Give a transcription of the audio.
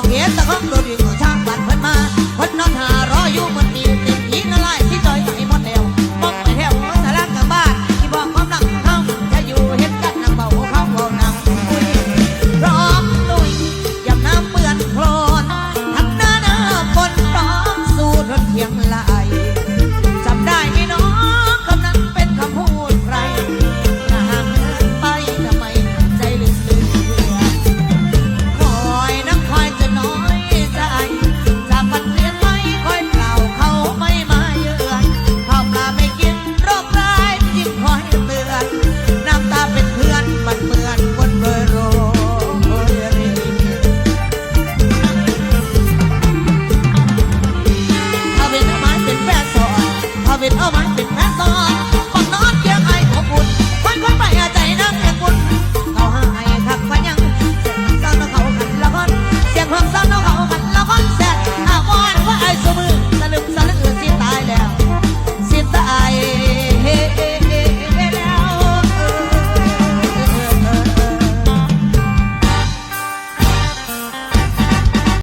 อกเห็นตะคองโดดดิ่งช่างบันเพิ่นมาเพิ่นนอนหารอ มันเหมือนวนโรอยรีเอาเป็อามาเป็นแปรสอเอาเป็นเอามา